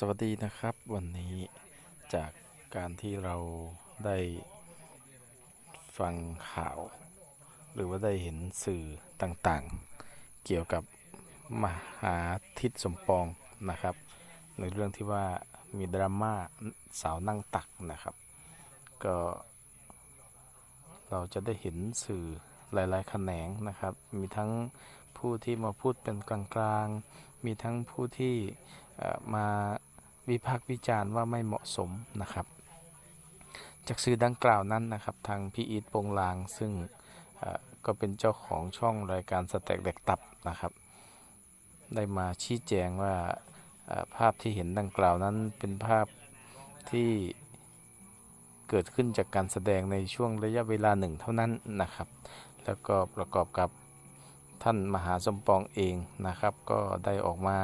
สวัสดีนะครับวันนี้จากการที่เราได้ฟังข่าว หรือว่าได้เห็นสื่อต่างๆ เกี่ยวกับมหาทิศสมปองนะครับ ในเรื่องที่ว่ามีดราม่าสาวนั่งตักนะครับ ก็เราจะได้เห็นสื่อหลายๆแขนงนะครับ มีทั้ง ผู้ที่มาพูดเป็นกลางๆมีทั้งผู้ที่มาวิพากษ์วิจารณ์ว่าไม่เหมาะสมนะครับ จากสื่อดังกล่าวนั้นนะครับทางพี่อีทปงลางซึ่งก็เป็นเจ้าของช่องรายการสแต็กแดกตับนะครับ ได้มาชี้แจงว่าภาพที่เห็นดังกล่าวนั้นเป็นภาพที่เกิดขึ้นจากการแสดงในช่วงระยะเวลาหนึ่งเท่านั้นนะครับ แล้วก็ประกอบกับ ท่านมหาสมปองเองนะครับ ก็ได้ออกมา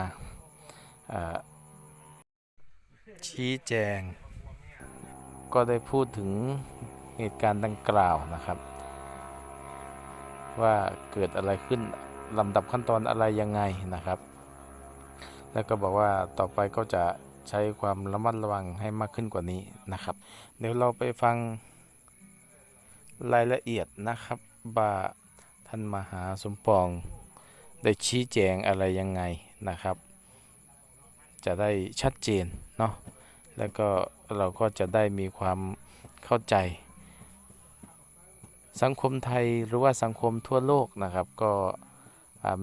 ชี้แจง ก็ได้พูดถึงเหตุการณ์ดังกล่าวนะครับ ว่าเกิดอะไรขึ้นลำดับขั้นตอนอะไรยังไงนะครับ แล้วก็บอกว่าต่อไปก็จะใช้ความระมัดระวังให้มากขึ้นกว่านี้นะครับ เดี๋ยวเราไปฟังรายละเอียดนะครับว่า ท่านมหาสมปองได้ชี้แจงอะไรยังไงนะครับ จะได้ชัดเจนเนาะแล้วก็เราก็จะได้มีความเข้าใจ สังคมไทยหรือว่าสังคมทั่วโลกนะครับ ก็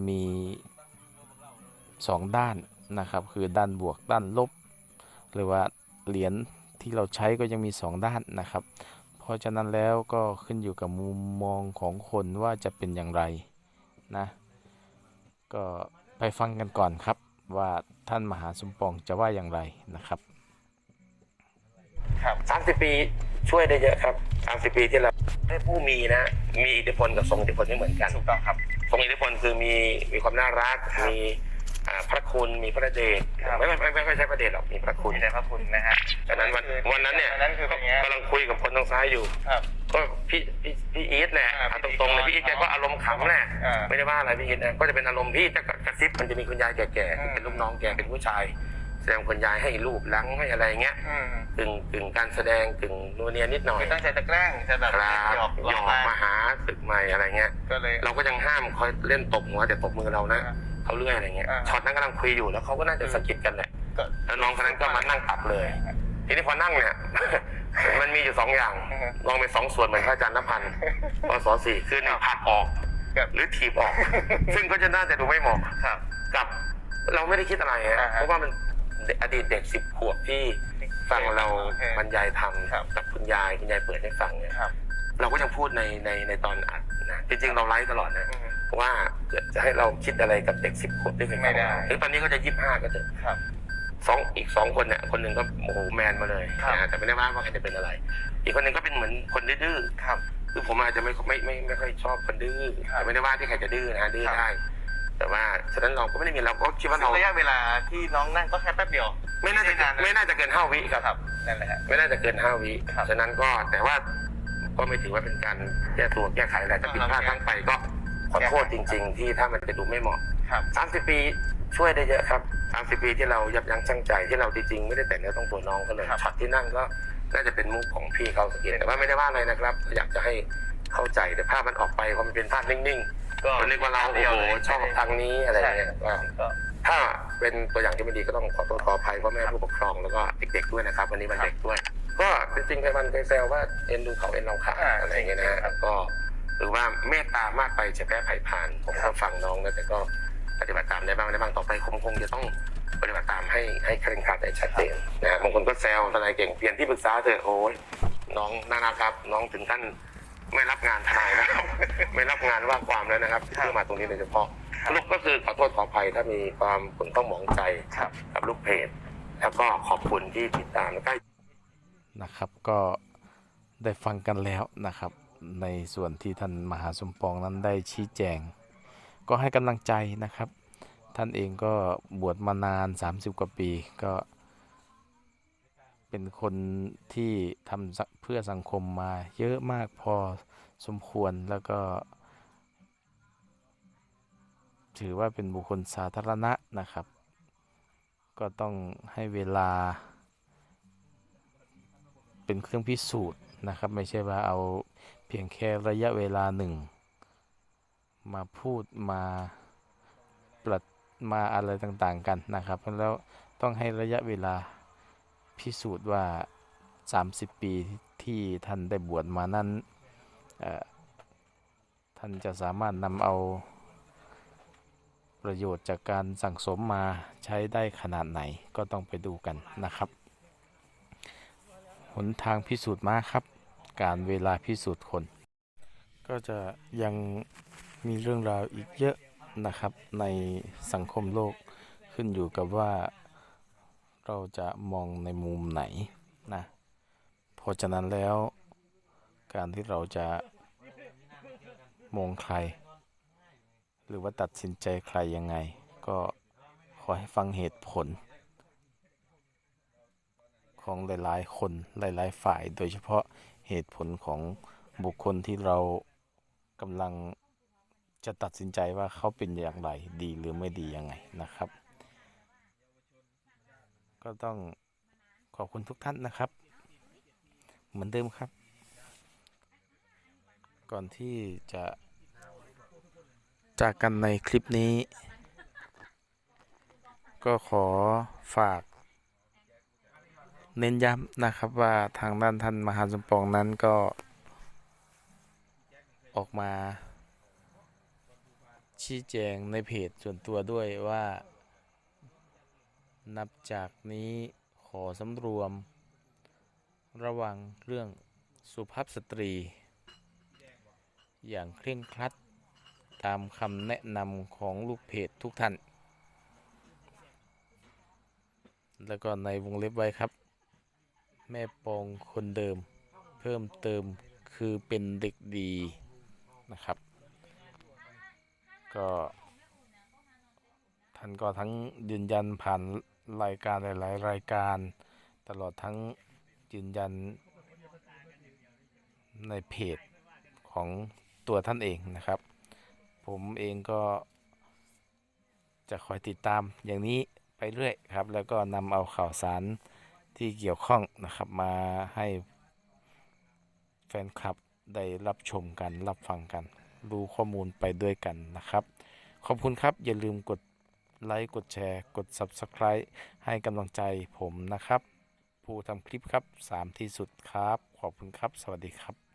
มีสองด้านนะครับ คือด้านบวกด้านลบ หรือว่าเหรียญที่เราใช้ก็ยังมีสองด้านนะครับ ราะฉะนั้นแล้วก็ขึ้นอยู่กับมุมมองของคนว่าจะเป็นอย่างไรนะ ก็ไปฟังกันก่อนครับว่าท่านมหาสมปองจะว่าอย่างไรนะครับครับสามสิบปีช่วยได้เยอะครับสามสิบปีที่เราให้ผู้มีนะ มีอิทธิพลกับทรงอิทธิพลไม่เหมือนกันถูกต้องครับ ทรงอิทธิพลคือมีมีความน่ารักมี อ่าพระคุณมีพระเดชไม่ไม่ไม่ไม่ไม่ใช่พระเดชหรอกมีพระคุณ มีแต่พระคุณนะฮะดังนั้นวันวันนั้นเนี่ยวันนั้นคือเป็นไงกำลังคุยกับคนทางซ้ายอยู่ ครับ ก็พี่พี่พี่อีทแหละอ่าเอาพี่ตรงๆเลยอีทพี่อีทแกก็อารมณ์ขำแหละอ่าไม่ได้ว่าอะไรพี่อีทนะก็จะเป็นอารมณ์พี่จะกระซิบมันจะมีคุณยายแก่อืม ๆเป็นลูกน้องแกเป็นผู้ชายแสดงคุณยายให้รูปหลังให้อะไรเงี้ยอืมกึ่งกึ่งการแสดงกึ่งนัวเนียนิดหน่อยคือตั้งใจจะแกล้งจะแบบครับหยอกหหยยออกกมามาหาตึกใหม่อะไรเงี้ย ก็เลย เราก็ยังห้ามคอยเล่นตบหัวแต่ตบมือเรานะอ่า เขาเลื่อยอะไรเงี้ยอ่าช็อตนั้นกำลังคุยอยู่แล้วเขาก็น่าจะสะกิดกันแหละก็ แล้วน้องคนนั้นก็มานั่งตับเลย ทีนี้พอนั่งเนี่ย มันมีอยู่สองอย่างอือฮึมองเป็นสองส่วนเหมือนพระอาจารย์นภันธ์ปศสี่คือหนึ่งผลักออกครับ หรือถีบออก ซึ่งก็จะน่าจะดูไม่เหมาะครับกับเราไม่ได้คิดอะไรฮะอ่าฮะเพราะว่ามันอดีตเด็กสิบขวบที่ฟังเราโอเคบรรยายธรรมครับ กับคุณยายคุณยายเปิดให้ฟังเนี่ยครับ เราก็ยังพูดในในในตอนอัดนะจริงๆเราไลฟ์ตลอดนะ อืม ว่าจะจะให้เราคิดอะไรกับเด็กสิบขวบได้ไม่ได้ หรือตอนนี้ก็จะยี่สิบห้าก็เถอะครับ สองอีกสองคนเนี่ยคนหนึ่งก็โอ้โหแมนมาเลยครับ นะแต่ไม่ได้ว่าว่าใครจะเป็นอะไร อีกคนหนึ่งก็เป็นเหมือนคนดื้อๆ ครับ คือผมอาจจะไม่ไม่ไม่ไม่ค่อยชอบคนดื้อครับแต่ไม่ได้ว่าที่ใครจะดื้อนะดื้อครับ ได้ แต่ว่าฉะนั้นเราก็ไม่ได้มีเราก็คิดว่าเราระยะเวลาที่น้องนั่งก็แค่แป๊บเดียว ไม่น่าจะนานไม่น่าจะเกินห้าวิครับครับ นั่นแหละฮะ ไม่น่าจะเกินห้าวิครับฉะนั้นก็แต่ว่าก็ไม่ถือว่าเป็นการแก้ตัวแก้ไขอะไรถ้าผิดพลาดครับทั้งไปก็ ขอโทษจริง ๆ ที่ถ้ามันจะดูไม่เหมาะครับสามสิบปีช่วยได้เยอะครับสามสิบปีที่เรายับยั้งชั่งใจที่เราจริงๆไม่ได้แต่เนื้อต้องตัวน้องเขาเลยครับช็อตที่นั่งก็น่าจะเป็นมุกของพี่เขาสักทีแต่ว่าไม่ได้ว่าอะไรนะครับ อยากจะให้เข้าใจแต่ภาพมันออกไปพอมันเป็นภาพนิ่งๆก็นึกว่าเราโอ้โหชอบทางนี้อะไรอย่างเงี้ยก็ก็ถ้าเป็นตัวอย่างที่ไม่ดีก็ต้องขอโทษขออภัยพ่อแม่ผู้ปกครองแล้วก็เด็กๆด้วยนะครับ วันนี้วันเด็กด้วย ก็จริงๆเคยมันเคยแซวว่าเอ็นดูเขาเอ็นเราขาอ่าอะไรอย่างเงี้ยนะฮะก็ หรือว่าเมตตามากไปจะแพ้ไผ่ผ่าน ผมก็ฟังน้องนะแต่ก็ปฏิบัติตามได้บ้างไม่ได้บ้างต่อไปคงคงจะต้องปฏิบัติตามให้ให้เคร่งครัดให้ชัดเจนนะฮะบางคนก็แซวทนายเก่งเปลี่ยนที่ปรึกษาเถอะโอ้ยน้องน่ารักครับ น้องถึงท่านไม่รับงานทนายนะครับ ไม่รับงานว่าความแล้วนะครับเพื่อมาตรงนี้โดยเฉพาะครับลูกก็คือขอโทษขออภัยถ้ามีความขุ่นข้องหมองใจครับกับลูกเพจแล้วก็ขอบคุณที่ติดตามแล้วก็นะครับ ก็ได้ฟังกันแล้วนะครับ ในส่วนที่ท่านมหาสมปองนั้นได้ชี้แจง ก็ให้กำลังใจนะครับ ท่านเองก็บวชมานาน 30 กว่าปีก็เป็นคนที่ทำเพื่อสังคมมาเยอะมากพอสมควรแล้วก็ ถือว่าเป็นบุคคลสาธารณะนะครับ ก็ต้องให้เวลา เป็นเครื่องพิสูจน์นะครับ ไม่ใช่ว่าเอา เพียงแค่ระยะเวลาหนึ่ง มาพูดมาปรัดมาอะไรต่างๆกันนะครับแล้วต้องให้ระยะเวลาพิสูจน์ว่า 30 ปีที่ท่านได้บวชมานั้นท่านจะสามารถนำเอาประโยชน์จากการสั่งสมมาใช้ได้ขนาดไหนก็ต้องไปดูกันนะครับ หนทางพิสูจน์มาครับ การเวลาพิสูจน์คน ก็จะยังมีเรื่องราวอีกเยอะนะครับในสังคมโลกขึ้นอยู่กับว่าเราจะมองในมุมไหนนะเพราะฉะนั้นแล้วการที่เราจะมองใคร หรือว่าตัดสินใจใครยังไง ก็ขอให้ฟังเหตุผล ของหลาย ๆ คนหลาย ๆ ฝ่ายโดยเฉพาะ เหตุผลของบุคคลที่เรากำลังจะตัดสินใจว่าเขาเป็นอย่างไรดีหรือไม่ดียังไงนะครับ ก็ต้องขอบคุณทุกท่านนะครับ เหมือนเดิมครับ ก่อนที่จะจากกันในคลิปนี้ ก็ขอฝาก เน้นย้ำนะครับว่าทางด้านท่านมหาสมปองนั้นก็ ออกมา ชี้แจงในเพจส่วนตัวด้วยว่า นับจากนี้ขอสำรวม ระวังเรื่องสุภาพสตรี อย่างเคร่งครัดตามคำแนะนำของลูกเพจทุกท่าน แล้วก็ในวงเล็บไว้ครับ แม่ปองคนเดิม เพิ่มเติมคือเป็นเด็กดีนะครับ ก็ท่านก็ทั้งยืนยันผ่านรายการหลาย ๆ รายการ ตลอดทั้งยืนยันในเพจของตัวท่านเองนะครับ ผมเองก็จะคอยติดตามอย่างนี้ไปเรื่อยครับ แล้วก็นำเอาข่าวสาร ที่เกี่ยวข้องนะครับมาให้แฟนคลับได้รับชมกันรับฟังกัน รู้ข้อมูลไปด้วยกันนะครับ ขอบคุณครับอย่าลืมกดไลค์กดแชร์ กด Subscribe ให้กำลังใจผมนะครับ ผู้ทำคลิปครับ 3 ที่สุดครับ ขอบคุณครับ สวัสดีครับ